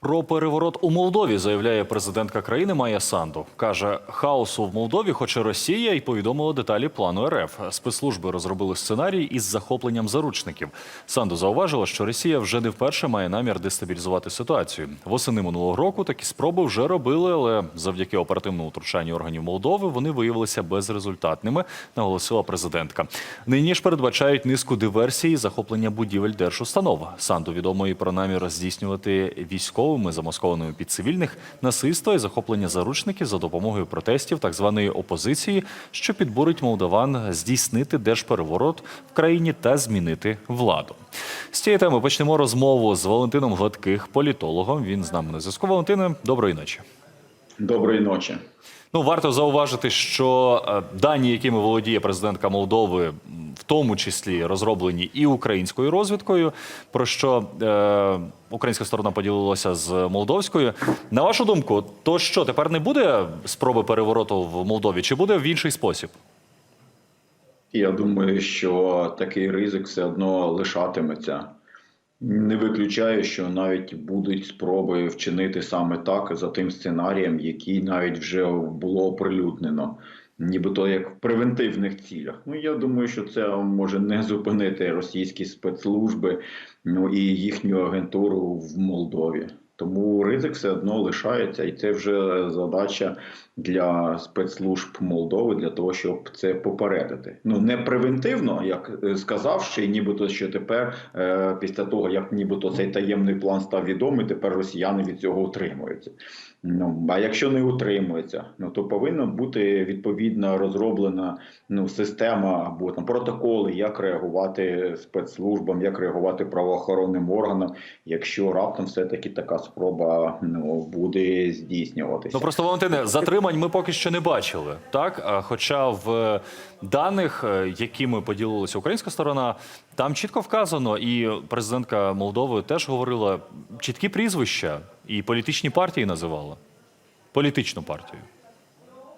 Про переворот у Молдові заявляє президентка країни Майя Санду. Каже, хаосу в Молдові хоче Росія і повідомила деталі плану РФ. Спецслужби розробили сценарій із захопленням заручників. Санду зауважила, що Росія вже не вперше має намір дестабілізувати ситуацію. Восени минулого року такі спроби вже робили, але завдяки оперативному втручанню органів Молдови вони виявилися безрезультатними, наголосила президентка. Нині ж передбачають низку диверсій захоплення будівель держустанов. Санду відомо і про намір здійснювати військовими замаскованими під цивільних насильство і захоплення заручників за допомогою протестів так званої опозиції, що підбурить молдаван здійснити держпереворот в країні та змінити владу. З цієї теми почнемо розмову з Валентином Гладких, політологом. Він з нами на зв'язку. Валентине, доброї ночі. Доброї ночі. Ну, варто зауважити, що е, дані, якими володіє президентка Молдови, в тому числі розроблені і українською розвідкою, про що е, українська сторона поділилася з молдовською. На вашу думку, то що тепер не буде спроби перевороту в Молдові, чи буде в інший спосіб? Я думаю, що такий ризик все одно лишатиметься. Не виключаю, що навіть будуть спроби вчинити саме так за тим сценарієм, який навіть вже було оприлюднено, нібито як в превентивних цілях. Ну я думаю, що це може не зупинити російські спецслужби ну і їхню агентуру в Молдові. Тому ризик все одно лишається, і це вже задача для спецслужб Молдови для того, щоб це попередити. Ну не превентивно, як е, сказавши, нібито що тепер, е, після того як нібито цей таємний план став відомий, тепер росіяни від цього утримуються. Ну а якщо не утримується, ну то повинна бути відповідно розроблена ну система або там протоколи, як реагувати спецслужбам, як реагувати правоохоронним органам, якщо раптом все таки така спроба ну буде здійснюватися. Ну просто Валентине, затримань ми поки що не бачили. Так, хоча в даних, е, якими поділилася українська сторона, там чітко вказано, і президентка Молдови теж говорила чіткі прізвища і політичні партії називала. Політичну партію.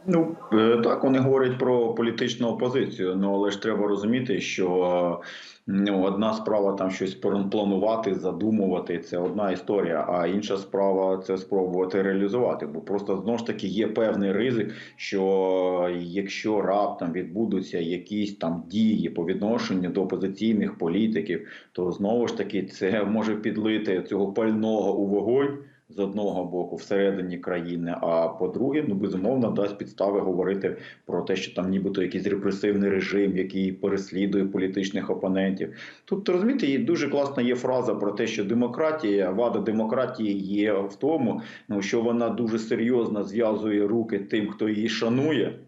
Ну е, так вони говорять про політичну опозицію. Ну але ж треба розуміти, що ну одна справа там щось планувати, задумувати. Це одна історія. А інша справа це спробувати реалізувати. Бо просто знову ж таки є певний ризик, що якщо раптом відбудуться якісь там дії по відношенню до опозиційних політиків, то знову ж таки це може підлити цього пального у вогонь з одного боку всередині країни, а по-друге, ну безумовно дасть підстави говорити про те, що там нібито якийсь репресивний режим, який переслідує політичних опонентів. Тут розумієте, дуже класна є фраза про те, що демократія, вада демократії є в тому, ну що вона дуже серйозно зв'язує руки тим, хто її шанує.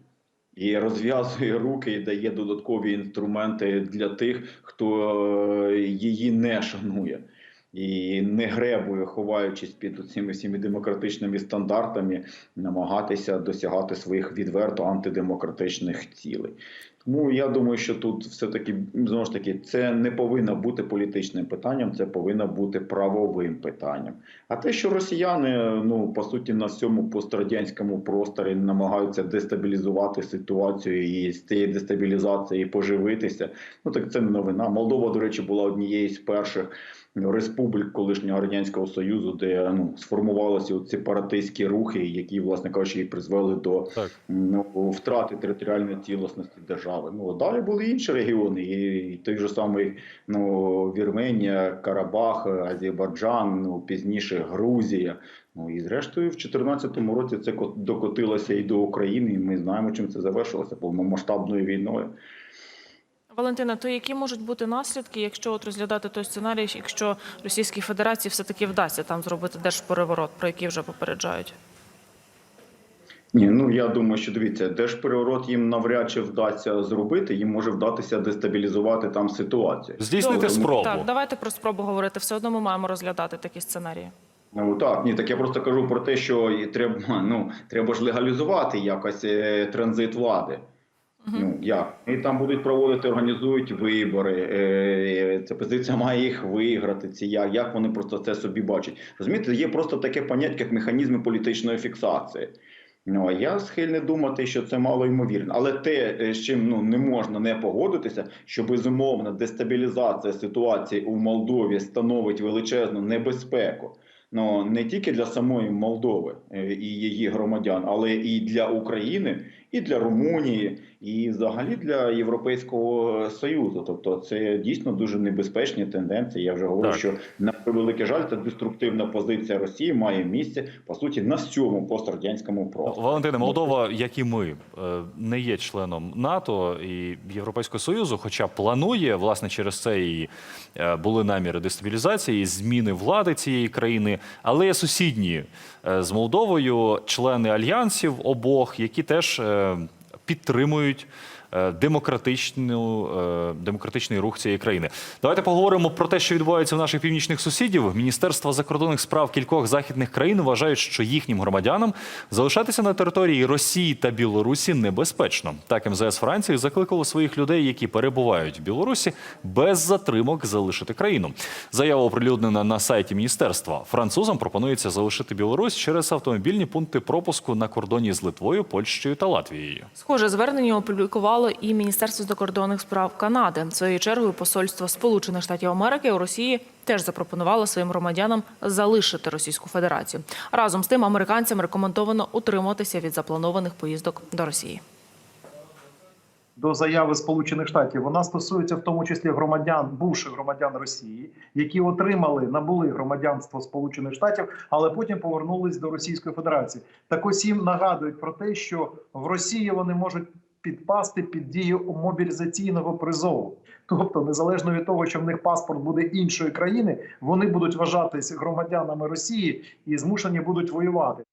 І розв'язує руки і дає додаткові інструменти для тих, хто е, її не шанує і не гребує, ховаючись під цими всіми демократичними стандартами, намагатися досягати своїх відверто антидемократичних цілей. Тому я думаю, що тут все таки знову ж таки це не повинно бути політичним питанням, це повинно бути правовим питанням. А те, що росіяни, ну по суті, на всьому пострадянському просторі намагаються дестабілізувати ситуацію і з цієї дестабілізації поживитися, ну так це не новина. Молдова, до речі, була однією з перших республік колишнього радянського союзу, де ну сформувалися от сепаратистські рухи, які, власне кажучи, і призвели до Так. ну, втрати територіальної цілісності держави. Ну далі були інші регіони, і, і той же самий ну Вірменія, Карабах, Азербайджан, ну пізніше Грузія. Ну і зрештою, в 2014 році це ко- докотилося і до України. І ми знаємо, чим це завершилося повномасштабною війною. Валентина, то які можуть бути наслідки, якщо от розглядати той сценарій, якщо Російській Федерації все таки вдасться там зробити держпереворот, про який вже попереджають? Ні, ну я думаю, що дивіться, держпереворот їм навряд чи вдасться зробити, їм може вдатися дестабілізувати там ситуацію. Здійснити Добре. спробу. Так, давайте про спробу говорити. Все одно ми маємо розглядати такі сценарії. Ну так, ні, так я просто кажу про те, що і треба, ну треба ж легалізувати якось е, транзит влади. Ну як і там будуть проводити, організують вибори. Е, ця позиція має їх виграти. Ці як, як вони просто це собі бачать? Розумієте, є просто таке поняття, як механізми політичної фіксації. Ну а я схильний думати, що це мало ймовірно. Але те, е, з чим ну не можна не погодитися, що безумовно дестабілізація ситуації у Молдові становить величезну небезпеку Ну не тільки для самої Молдови е, і її громадян, але і для України, і для Румунії, і взагалі для Європейського союзу. Тобто, це дійсно дуже небезпечні тенденції. Я вже говорю, Так. що на превеликий жаль, та деструктивна позиція Росії має місце по суті на всьому пострадянському просторі. Валентине, Молдова, як і ми, е, не є членом НАТО і Європейського Союзу, хоча планує, власне, через це і е, були наміри дестабілізації, зміни влади цієї країни, але є сусідні е, з Молдовою члени альянсів обох, які теж підтримують. Е, Демократичну е, демократичний рух цієї країни. Давайте поговоримо про те, що відбувається в наших північних сусідів. Міністерство закордонних справ кількох західних країн вважають, що їхнім громадянам залишатися на території Росії та Білорусі небезпечно. Так МЗС Франції закликало своїх людей, які перебувають в Білорусі, без затримок залишити країну. Заява оприлюднена на сайті міністерства. Французам пропонується залишити Білорусь через автомобільні пункти пропуску на кордоні з Литвою, Польщею та Латвією. Схоже звернення опублікувало і Міністерство закордонних справ Канади. Своєю чергою посольство Сполучених Штатів Америки у Росії теж запропонувало своїм громадянам залишити Російську Федерацію. Разом з тим американцям рекомендовано утриматися від запланованих поїздок до Росії. до заяви Сполучених Штатів. Вона стосується в тому числі громадян, бувших громадян Росії, які отримали набули громадянство Сполучених Штатів, але потім повернулись до Російської Федерації. Так їм нагадують про те, що в Росії вони можуть підпасти під дію мобілізаційного призову. Тобто, незалежно від того, що в них паспорт буде іншої країни, вони будуть вважатись громадянами Росії і змушені будуть воювати.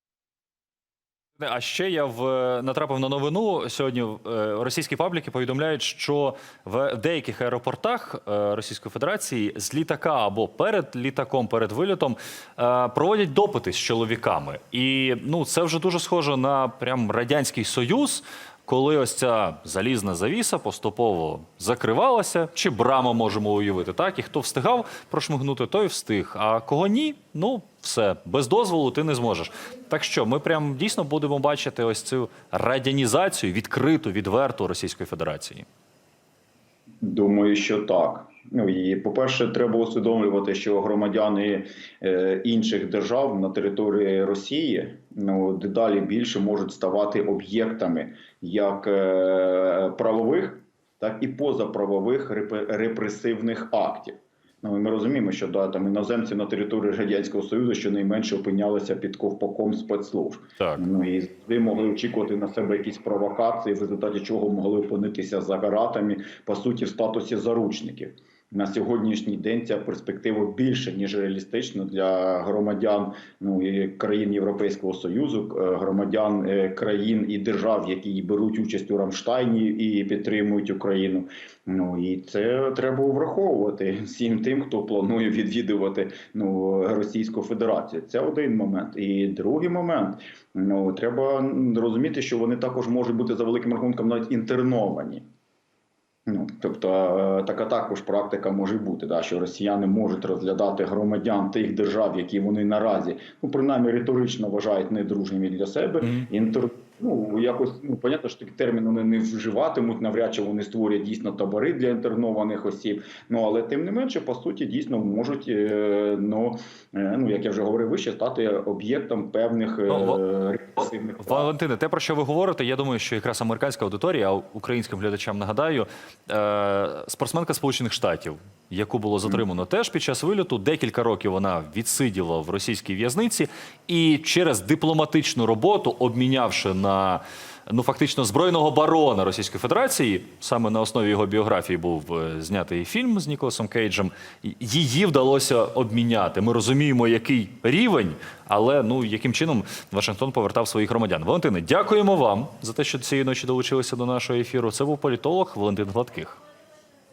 А ще я в натрапив на новину сьогодні. е, Російські пабліки повідомляють, що в деяких аеропортах е, Російської Федерації з літака або перед літаком, перед вильотом е, проводять допити з чоловіками, і ну це вже дуже схоже на прям радянський союз. Коли ось ця залізна завіса поступово закривалася, чи брама можемо уявити, так? І хто встигав прошмигнути, той встиг. А кого ні, ну все, без дозволу ти не зможеш. Так що ми прям дійсно будемо бачити ось цю радянізацію, відкриту, відверту Російської Федерації. Думаю, що так. Ну і по-перше, треба усвідомлювати, що громадяни е, інших держав на території Росії ну дедалі більше можуть ставати об'єктами як е, правових, так і позаправових репресивних актів. Ну, ми розуміємо, що да, там іноземці на території радянського союзу щонайменше опинялися під ковпаком спецслужб. Так. Ну і завжди могли очікувати на себе якісь провокації, в результаті чого могли опинитися за гаратами, по суті, в статусі заручників. На сьогоднішній день ця перспектива більше ніж реалістична для громадян ну країн Європейського союзу, е, громадян е, країн і держав, які беруть участь у Рамштайні і підтримують Україну. Ну і це треба враховувати всім тим, хто планує відвідувати ну Російську Федерацію. Це один момент. І другий момент. Ну треба розуміти, що вони також можуть бути за великим рахунком навіть інтерновані. Ну, тобто е, така також практика може бути, да, що росіяни можуть розглядати громадян тих держав, які вони наразі, ну принаймні риторично вважають недружніми для себе. Мгм. Інтер... Ну, якось ну понятно, що такий термін вони не вживатимуть, навряд чи вони створять дійсно табори для інтернованих осіб. Ну але тим не менше, по суті, дійсно можуть е, ну, е, ну як я вже говорив вище, стати об'єктом певних е, Ну, репресивних. Валентине, те, про що ви говорите, я думаю, що якраз американська аудиторія, а українським глядачам нагадаю, спортсменка Сполучених Штатів, яку було затримано теж під час вильоту. Декілька років вона відсиділа в російській в'язниці і через дипломатичну роботу, обмінявши на ну фактично збройного барона Російської Федерації, саме на основі його біографії був е, знятий фільм з Ніколасом Кейджем. Її вдалося обміняти. Ми розуміємо, який рівень, але ну яким чином Вашингтон повертав своїх громадян. Валентине, дякуємо вам за те, що цієї ночі долучилися до нашого ефіру. Це був політолог Валентин Гладких.